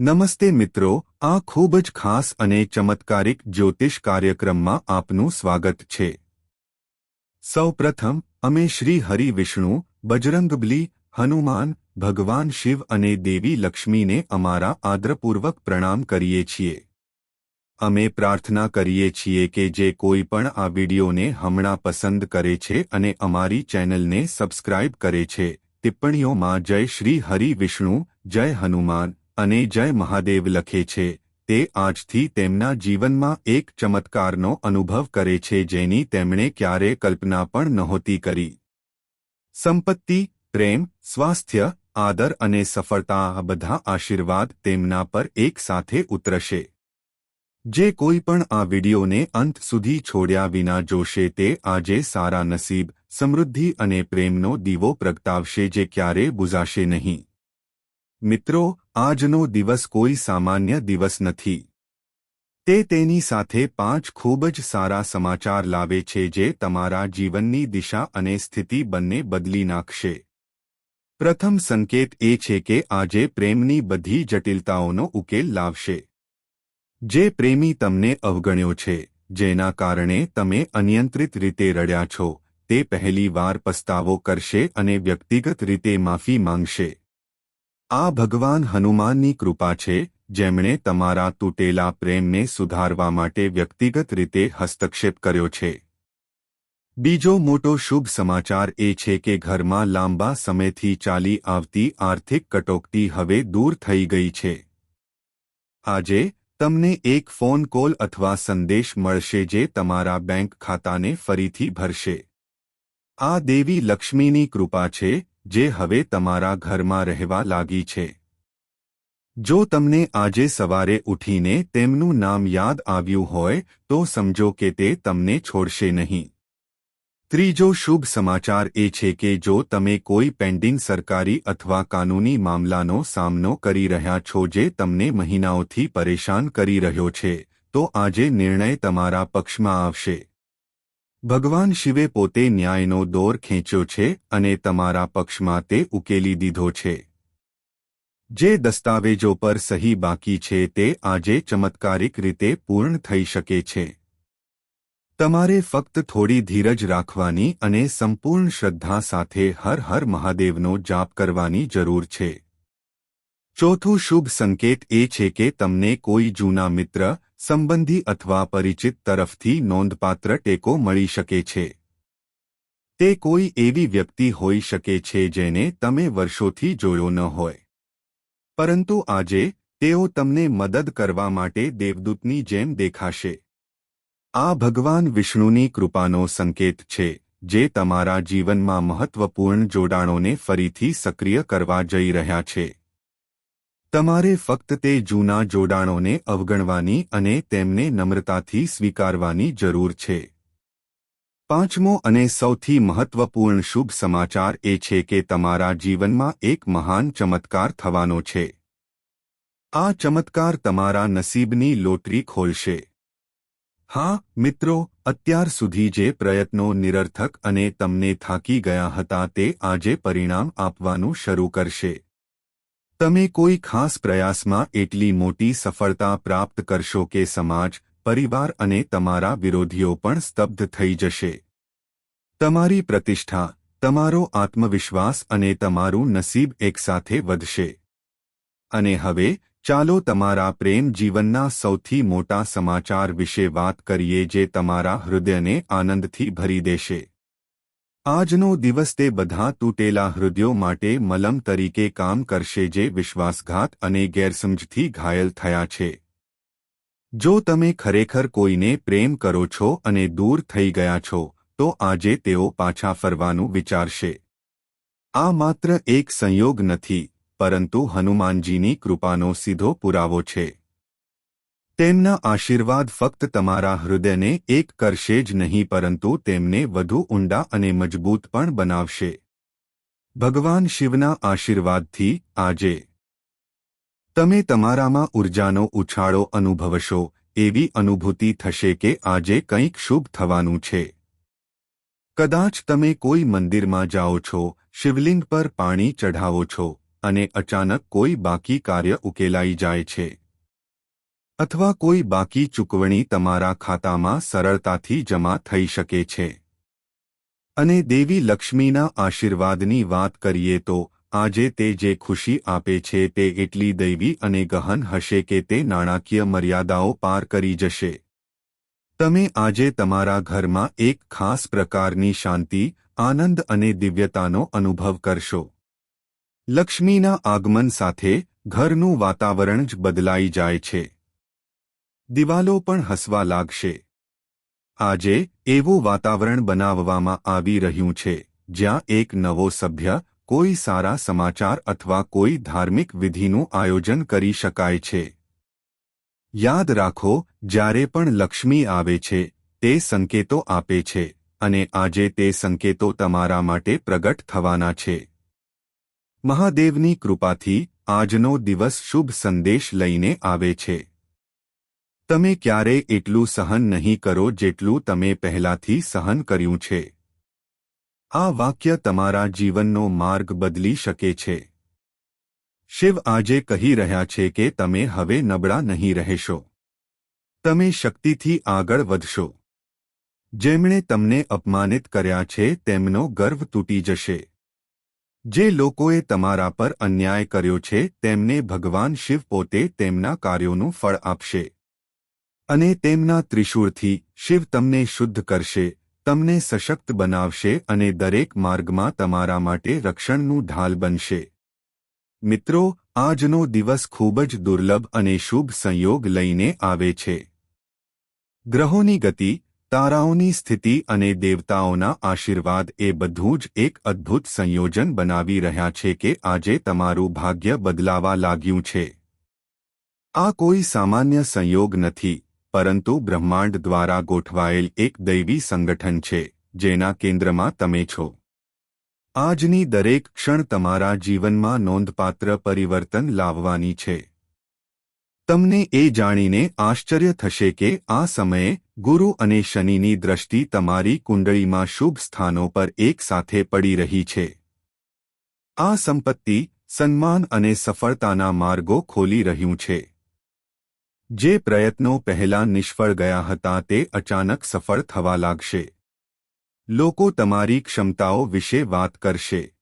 નમસ્તે મિત્રો, આ ખૂબ જ ખાસ અને ચમત્કારિક જ્યોતિષ કાર્યક્રમમાં આપનું સ્વાગત છે. સૌપ્રથમ, અમે શ્રી હરિ વિષ્ણુ, બજરંગબલી, હનુમાન, ભગવાન શિવ અને દેવી લક્ષ્મીને અમારા આદરપૂર્વક પ્રણામ કરીએ છીએ. અમે પ્રાર્થના કરીએ છીએ કે જે કોઈ પણ આ વિડીયોને હમણાં પસંદ કરે છે અને અમારી ચેનલને સબસ્ક્રાઇબ કરે છે. ટિપ્પણીઓમાં જય શ્રી હરિ વિષ્ણુ, જય હનુમાન. અને જય મહાદેવ લખે છે, તે આજથી તેમના જીવનમાં એક ચમત્કારનો અનુભવ કરે છે જેની તેમણે ક્યારે કલ્પના પણ નહોતી કરી. સંપત્તિ, પ્રેમ, સ્વાસ્થ્ય, આદર અને સફળતા આ બધા આશીર્વાદ તેમના પર એક સાથે ઉતરશે. જે કોઈ પણ આ વિડિયોને અંત સુધી છોડ્યા વિના જોશે તે આજે સારા નસીબ, સમૃદ્ધિ અને પ્રેમનો દીવો પ્રગટાવશે જે ક્યારે બુઝાશે નહીં. મિત્રો આજનો દિવસ કોઈ સામાન્ય દિવસ નથી. તે તેની સાથે પાંચ ખૂબ જ સારા સમાચાર લાવે છે જે તમારા જીવનની દિશા અને સ્થિતિ બંને બદલી નાખશે. પ્રથમ સંકેત એ છે કે આજે પ્રેમની બધી જટિલતાઓનો ઉકેલ લાવશે. જે પ્રેમી તમને અવગણ્યો છે, જેના કારણે તમે અનિયંત્રિત રીતે રડ્યા છો, તે પહેલી વાર પસ્તાવો કરશે અને વ્યક્તિગત રીતે માફી માંગશે. આ ભગવાન હનુમાનની કૃપા છે, જેમણે તમારા તૂટેલા પ્રેમને સુધારવા માટે વ્યક્તિગત રીતે હસ્તક્ષેપ કર્યો છે. બીજો મોટો શુભ સમાચાર એ છે કે ઘરમાં લાંબા સમયથી ચાલી આવતી આર્થિક કટોકટી હવે દૂર થઈ ગઈ છે. આજે, તમને એક ફોન કોલ અથવા સંદેશ મળશે જે તમારા બેંક ખાતાને ફરીથી ભરશે. આ દેવી લક્ષ્મીની કૃપા છે જે હવે તમારા ઘરમાં રહેવા લાગી છે. જો તમને આજે સવારે ઉઠીને તેમનું નામ યાદ આવ્યું હોય, તો સમજો કે તે તમને છોડશે નહીં. ત્રીજો શુભ સમાચાર એ છે કે જો તમે કોઈ પેન્ડિંગ સરકારી અથવા કાનૂની મામલાનો સામનો કરી રહ્યા છો જે તમને મહિનાઓથી પરેશાન કરી રહ્યો છે, તો આજે નિર્ણય તમારા પક્ષમાં આવશે. ભગવાન શિવે પોતે ન્યાયનો દોર ખેંચ્યો છે અને તમારા પક્ષમાં તે ઉકેલી દીધો છે. જે દસ્તાવેજો પર સહી બાકી છે તે આજે ચમત્કારિક રીતે પૂર્ણ થઈ શકે છે. તમારે ફક્ત થોડી ધીરજ રાખવાની અને સંપૂર્ણ શ્રદ્ધા સાથે હર હર મહાદેવનો જાપ કરવાની જરૂર છે. ચોથું શુભ સંકેત એ છે કે તમને કોઈ જૂના મિત્ર સંબંધી અથવા પરિચિત તરફથી નોંધપાત્ર ટેકો મળી શકે છે. તે કોઈ એવી વ્યક્તિ હોઈ શકે છે જેને તમે વર્ષોથી જોયો ન હોય. પરંતુ આજે, તેઓ તમને મદદ કરવા માટે દેવદૂતની જેમ દેખાશે. આ ભગવાન વિષ્ણુની કૃપાનો સંકેત છે, જે તમારા જીવનમાં મહત્વપૂર્ણ જોડાણોને ફરીથી સક્રિય કરવા જઈ રહ્યા છે. તમારે ફક્ત તે જૂના જોડાણોને અવગણવાની અને તેમને નમ્રતાથી સ્વીકારવાની જરૂર છે. પાંચમો અને સૌથી મહત્વપૂર્ણ શુભ સમાચાર એ છે કે તમારા જીવનમાં એક મહાન ચમત્કાર થવાનો છે. આ ચમત્કાર તમારા નસીબની લોટરી ખોલશે. હા, મિત્રો, અત્યાર સુધી જે પ્રયત્નો નિરર્થક અને તમને થાકી ગયા હતા તે આજે પરિણામ આપવાનું શરૂ કરશે. તમે કોઈ ખાસ પ્રયાસમાં એટલી મોટી સફળતા પ્રાપ્ત કરશો કે સમાજ, પરિવાર અને તમારા વિરોધીઓ પણ સ્તબ્ધ થઈ જશે. તમારી પ્રતિષ્ઠા, તમારો આત્મવિશ્વાસ અને તમારું નસીબ એકસાથે વધશે. અને હવે, ચાલો તમારા પ્રેમ જીવનના સૌથી મોટા સમાચાર વિશે વાત કરીએ જે તમારા હૃદયને આનંદથી ભરી દેશે. આજનો દિવસ તે બધા તૂટેલા હૃદયો માટે મલમ તરીકે કામ કરશે જે વિશ્વાસઘાત અને ગેરસમજથી ઘાયલ થયા છે. જો તમે ખરેખર કોઈને પ્રેમ કરો છો અને દૂર થઈ ગયા છો, તો આજે તેઓ પાછા ફરવાનું વિચારશે. આ માત્ર એક સંયોગ નથી, પરંતુ હનુમાનજીની કૃપાનો સીધો પુરાવો છે. તેમના આશીર્વાદ ફક્ત તમારા હૃદયને એક કરશે જ નહીં, પરંતુ તેમને વધુ ઊંડા અને મજબૂત પણ બનાવશે. ભગવાન શિવના આશીર્વાદથી આજે તમે તમારામાં ઉર્જાનો ઉછાળો અનુભવશો, એવી અનુભૂતિ થશે કે આજે કંઈક શુભ થવાનું છે. કદાચ તમે કોઈ મંદિરમાં જાઓ છો, શિવલિંગ પર પાણી ચઢાવો છો, અને અચાનક કોઈ બાકી કાર્ય ઉકેલાઈ જાય છે. અથવા કોઈ બાકી ચૂકવણી તમારા ખાતામાં સરળતાથી જમા થઈ શકે છે. અને દેવી લક્ષ્મીના આશીર્વાદની વાત કરીએ તો, આજે તે જે ખુશી આપે છે તે એટલી દૈવી અને ગહન હશે કે તે નાણાકીય મર્યાદાઓ પાર કરી જશે. તમે આજે તમારા ઘરમાં એક ખાસ પ્રકારની શાંતિ, આનંદ અને દિવ્યતાનો અનુભવ કરશો. લક્ષ્મીના આગમન સાથે, ઘરનું વાતાવરણ જ બદલાઈ જાય છે. દિવાલો પણ હસવા લાગશે. આજે એવું વાતાવરણ બનાવવામાં આવી રહ્યું છે, જ્યાં એક નવો સભ્ય કોઈ સારા સમાચાર અથવા કોઈ ધાર્મિક વિધિનું આયોજન કરી શકાય છે. યાદ રાખો, જ્યારે પણ લક્ષ્મી આવે છે, તે સંકેતો આપે છે, અને આજે તે સંકેતો તમારા માટે પ્રગટ થવાના છે. મહાદેવની કૃપાથી આજનો દિવસ શુભ સંદેશ લઈને આવે છે. તમે ક્યારેય એટલું સહન નહીં કરો જેટલું તમે પહેલાથી સહન કર્યું છે. આ વાક્ય તમારા જીવનનો માર્ગ બદલી શકે છે. શિવ આજે કહી રહ્યા છે કે તમે હવે નબળા નહીં રહેશો. તમે શક્તિથી આગળ વધશો. જેમણે તમને અપમાનિત કર્યા છે તેમનો ગર્વ તૂટી જશે. જે લોકોએ તમારા પર અન્યાય કર્યો છે તેમને ભગવાન શિવ પોતે તેમના કાર્યોનું ફળ આપશે. અને તેમના ત્રિશૂળથી શિવ તમને શુદ્ધ કરશે, તમને સશક્ત બનાવશે અને દરેક માર્ગમાં તમારા માટે રક્ષણનું ઢાલ બનશે. મિત્રો, આજનો દિવસ ખૂબ જ દુર્લભ અને શુભ સંયોગ લઈને આવે છે. ગ્રહોની ગતિ, તારાઓની સ્થિતિ અને દેવતાઓના આશીર્વાદ એ બધું જ એક અદ્ભુત સંયોજન બનાવી રહ્યા છે કે આજે તમારું ભાગ્ય બદલાવા લાગ્યું છે. આ કોઈ સામાન્ય સંયોગ નથી. પરંતુ બ્રહ્માંડ દ્વારા ગોઠવાયેલ એક દૈવી સંગઠન છે, જેના કેન્દ્રમાં તમે છો. આજની દરેક ક્ષણ તમારા જીવનમાં નોંધપાત્ર પરિવર્તન લાવવાની છે. તમને એ જાણીને આશ્ચર્ય થશે કે આ સમયે ગુરુ અને શનિની દ્રષ્ટિ તમારી કુંડળીમાં શુભ સ્થાનો પર એક સાથે પડી રહી છે. આ સંપત્તિ, સન્માન અને સફળતાના માર્ગો ખોલી રહ્યું છે. જે પ્રયત્નો પહેલાં નિષ્ફળ ગયા હતા તે અચાનક સફળ થવા લાગશે. લોકો તમારી ક્ષમતાઓ વિશે વાત કરશે.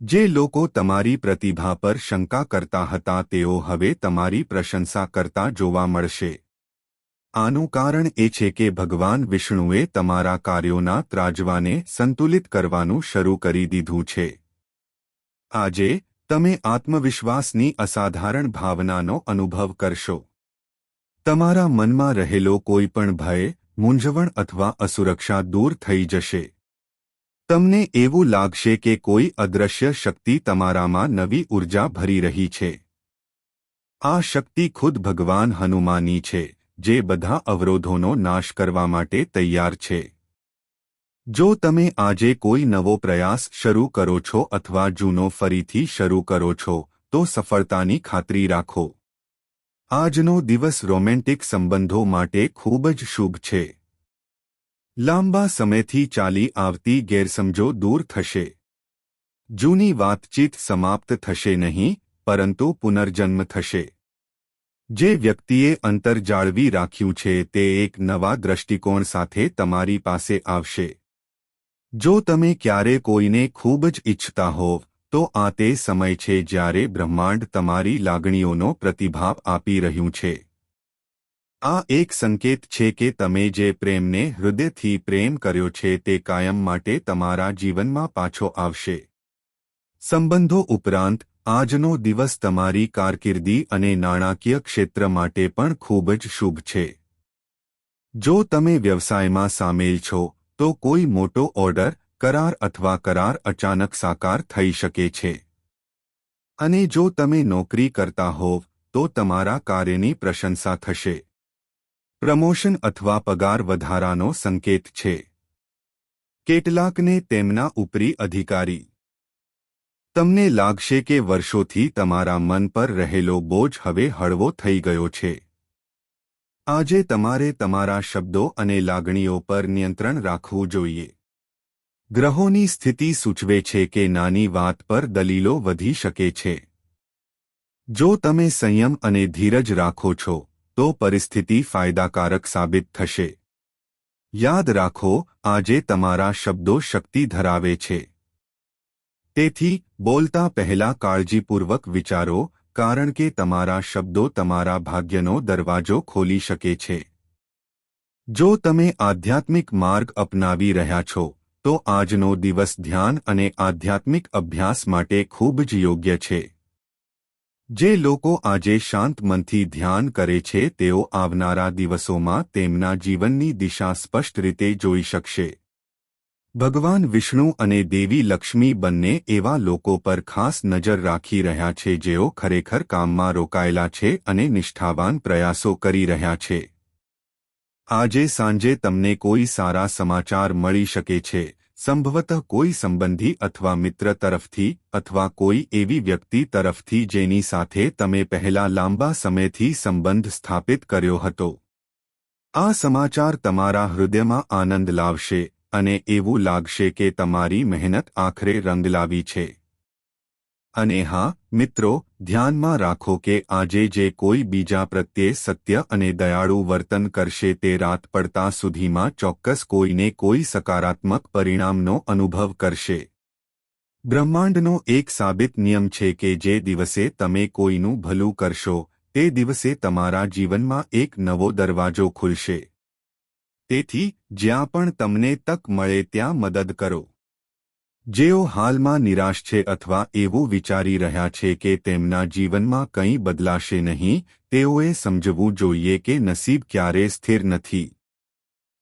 જે લોકો તમારી પ્રતિભા પર શંકા કરતા હતા તેઓ હવે તમારી પ્રશંસા કરતા જોવા મળશે. આનું કારણ એ છે કે ભગવાન વિષ્ણુએ તમારા કાર્યોના ત્રાજવાને સંતુલિત કરવાનું શરૂ કરી દીધું છે. આજે, તમે આત્મવિશ્વાસની અસાધારણ ભાવનાનો અનુભવ કરશો. તમારા મનમાં રહેલો કોઈ પણ ભય, મૂંઝવણ અથવા અસુરક્ષા દૂર થઈ જશે. તમને એવું લાગશે કે કોઈ અદ્રશ્ય શક્તિ તમારામાં નવી ઊર્જા ભરી રહી છે. આ શક્તિ ખુદ ભગવાન હનુમાની છે, જે બધા અવરોધોનો નાશ કરવા માટે તૈયાર છે. જો તમે આજે કોઈ નવો પ્રયાસ શરૂ કરો છો અથવા જૂનો ફરીથી શરૂ કરો છો, તો સફળતાની ખાતરી રાખો. આજનો દિવસ રોમેન્ટિક સંબંધો માટે ખૂબ જ શુભ છે. લાંબા સમયથી ચાલી આવતી ગેરસમજો દૂર થશે. જૂની વાતચીત સમાપ્ત થશે નહીં, પરંતુ પુનર્જન્મ થશે. જે વ્યક્તિએ અંતર જાળવી રાખ્યું છે તે એક નવા દ્રષ્ટિકોણ સાથે તમારી પાસે આવશે. જો તમે ક્યારે કોઈને ખૂબ જ ઇચ્છતા હોવ તો આ તે સમય છે જ્યારે બ્રહ્માંડ તમારી લાગણીઓનો પ્રતિભાવ આપી રહ્યું છે. આ એક સંકેત છે કે તમે જે પ્રેમને હૃદયથી પ્રેમ કર્યો છે તે કાયમ માટે તમારા જીવનમાં પાછો આવશે. સંબંધો ઉપરાંત, આજનો દિવસ તમારી કારકિર્દી અને નાણાકીય ક્ષેત્ર માટે પણ ખૂબ જ શુભ છે. જો તમે વ્યવસાયમાં સામેલ છો, તો કોઈ મોટો ઓર્ડર કરાર અથવા કરાર અચાનક સાકાર થઈ શકે છે. અને જો તમે નોકરી કરતા હોવ, તો તમારા કાર્યની પ્રશંસા થશે. પ્રમોશન અથવા પગાર વધારાનો સંકેત છે. કેટલાકને તેમના ઉપરી અધિકારી. તમને લાગશે કે વર્ષોથી તમારા મન પર રહેલો બોજ હવે હળવો થઈ ગયો છે. આજે તમારે તમારા શબ્દો અને લાગણીઓ પર નિયંત્રણ રાખવું જોઈએ. ગ્રહોની સ્થિતિ સૂચવે છે કે નાની વાત પર દલીલો વધી શકે છે. જો તમે સંયમ અને ધીરજ રાખો છો, તો પરિસ્થિતિ ફાયદાકારક સાબિત થશે. યાદ રાખો, આજે તમારા શબ્દો શક્તિ ધરાવે છે. તેથી, બોલતા પહેલા કાળજીપૂર્વક વિચારો, કારણ કે તમારા શબ્દો તમારા ભાગ્યનો દરવાજો ખોલી શકે છે. જો તમે આધ્યાત્મિક માર્ગ અપનાવી રહ્યા છો તો આજનો દિવસ ધ્યાન અને આધ્યાત્મિક અભ્યાસ માટે ખૂબ જ યોગ્ય છે. જે લોકો આજે શાંત મનથી ધ્યાન કરે છે, તેઓ આવનારા દિવસોમાં તેમના જીવનની દિશા સ્પષ્ટ રીતે જોઈ શકશે. ભગવાન વિષ્ણુ અને દેવી લક્ષ્મી બંને એવા લોકો પર ખાસ નજર રાખી રહ્યા છે જેઓ ખરેખર કામમાં રોકાયેલા છે અને નિષ્ઠાવાન પ્રયાસો કરી રહ્યા છે. આજે સાંજે તમને કોઈ સારા સમાચાર મળી શકે છે. સંભવતઃ કોઈ સંબંધી અથવા મિત્ર તરફથી અથવા કોઈ એવી વ્યક્તિ તરફથી જેની સાથે તમે પહેલા લાંબા સમયથી સંબંધ સ્થાપિત કર્યો હતો. આ સમાચાર તમારા હૃદયમાં આનંદ લાવશે અને એવું લાગશે કે તમારી મહેનત આખરે રંગ લાવી છે. અને હા મિત્રો, ધ્યાનમાં રાખો કે આજે જે કોઈ બીજા પ્રત્યે સત્ય અને દયાળુ વર્તન કરશે તે રાત પડતા સુધીમાં ચોક્કસ કોઈને કોઈ સકારાત્મક પરિણામનો અનુભવ કરશે. બ્રહ્માંડનો એક સાબિત નિયમ છે કે જે દિવસે તમે કોઈનું ભલું કરશો, તે દિવસે તમારા જીવનમાં એક નવો દરવાજો ખુલશે. તેથી, જ્યાં પણ તમને તક મળે ત્યાં મદદ કરો. જેઓ હાલમાં નિરાશ છે અથવા એવું વિચારી રહ્યા છે કે તેમના જીવનમાં કંઈ બદલાશે નહીં, તેઓએ સમજવું જોઈએ કે નસીબ ક્યારે સ્થિર નથી.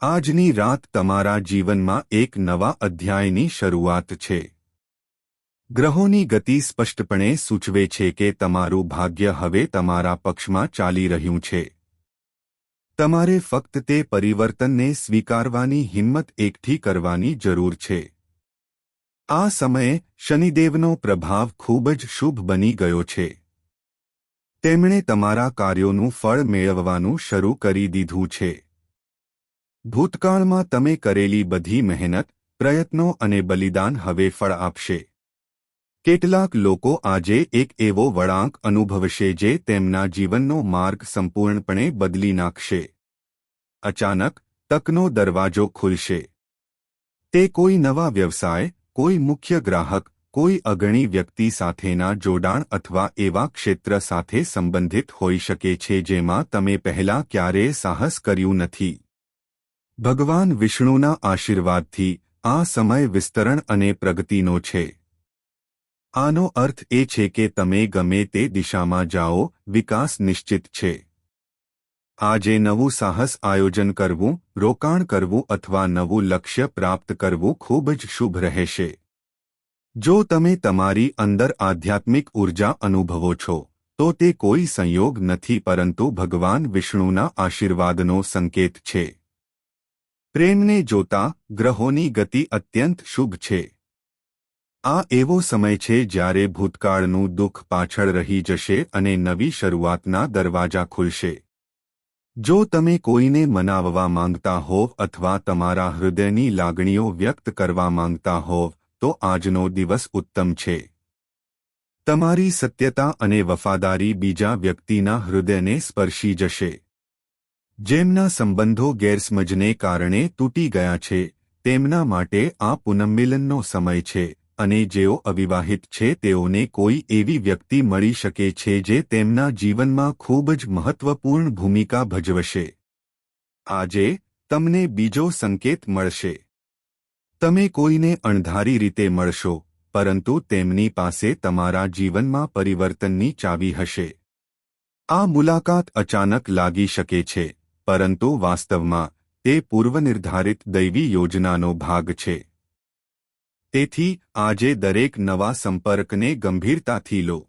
આજની રાત તમારા જીવનમાં એક નવા અધ્યાયની શરૂઆત છે. ગ્રહોની ગતિ સ્પષ્ટપણે સૂચવે છે કે તમારું ભાગ્ય હવે તમારા પક્ષમાં ચાલી રહ્યું છે. તમારે ફક્ત તે પરિવર્તનને સ્વીકારવાની હિંમત એકઠી કરવાની જરૂર છે. આ સમયે શનિદેવનો પ્રભાવ ખૂબ જ શુભ બની ગયો છે. તેમણે તમારા કાર્યોનું ફળ મેળવવાનું શરૂ કરી દીધું છે. ભૂતકાળમાં તમે કરેલી બધી મહેનત, પ્રયત્નો અને બલિદાન હવે ફળ આપશે. કેટલાક લોકો આજે એક એવો વળાંક અનુભવશે જે તેમના જીવનનો માર્ગ સંપૂર્ણપણે બદલી નાખશે. અચાનક, તકનો દરવાજો ખુલશે. તે કોઈ નવા વ્યવસાય કોઈ મુખ્ય ગ્રાહક, કોઈ અગણી વ્યક્તિ સાથેના જોડાણ અથવા એવા ક્ષેત્ર સાથે સંબંધિત હોઈ શકે છે જેમાં તમે પહેલા ક્યારેય સાહસ કર્યું નથી. ભગવાન વિષ્ણુના આશીર્વાદથી આ સમય વિસ્તરણ અને પ્રગતિનો છે. આનો અર્થ એ છે કે તમે ગમે તે દિશામાં જાઓ, વિકાસ નિશ્ચિત છે. આજે નવું સાહસ આયોજન કરવું, રોકાણ કરવું અથવા નવું લક્ષ્ય પ્રાપ્ત કરવું ખૂબ જ શુભ રહેશે. જો તમે તમારી અંદર આધ્યાત્મિક ઊર્જા અનુભવો છો, તો તે કોઈ સંયોગ નથી પરંતુ ભગવાન વિષ્ણુના આશીર્વાદનો સંકેત છે. પ્રેમને જોતા ગ્રહોની ગતિ અત્યંત શુભ છે. આ એવો સમય છે જ્યારે ભૂતકાળનું દુઃખ પાછળ રહી જશે અને નવી શરૂઆતના દરવાજા ખુલશે. જો તમે કોઈને મનાવવા માંગતા હોવ અથવા તમારા હૃદયની લાગણીઓ વ્યક્ત કરવા માંગતા હોવ, તો આજનો દિવસ ઉત્તમ છે. તમારી સત્યતા અને વફાદારી બીજા વ્યક્તિના હૃદયને સ્પર્શી જશે. જેમના સંબંધો ગેરસમજને કારણે તૂટી ગયા છે, તેમના માટે આ પુનમ્મિલનનો સમય છે. અને જેઓ અવિવાહિત છે, તેઓને કોઈ એવી વ્યક્તિ મળી શકે છે જે તેમના જીવનમાં ખૂબ જ મહત્વપૂર્ણ ભૂમિકા ભજવશે. આજે તમને બીજો સંકેત મળશે. તમે કોઈને અણધારી રીતે મળશો, પરંતુ તેમની પાસે તમારા જીવનમાં પરિવર્તનની ચાવી હશે. આ મુલાકાત અચાનક લાગી શકે છે, પરંતુ વાસ્તવમાં તે પૂર્વનિર્ધારિત દૈવી યોજનાનો ભાગ છે. તેથી આજે દરેક નવા સંપર્કને ગંભીરતાથી લો.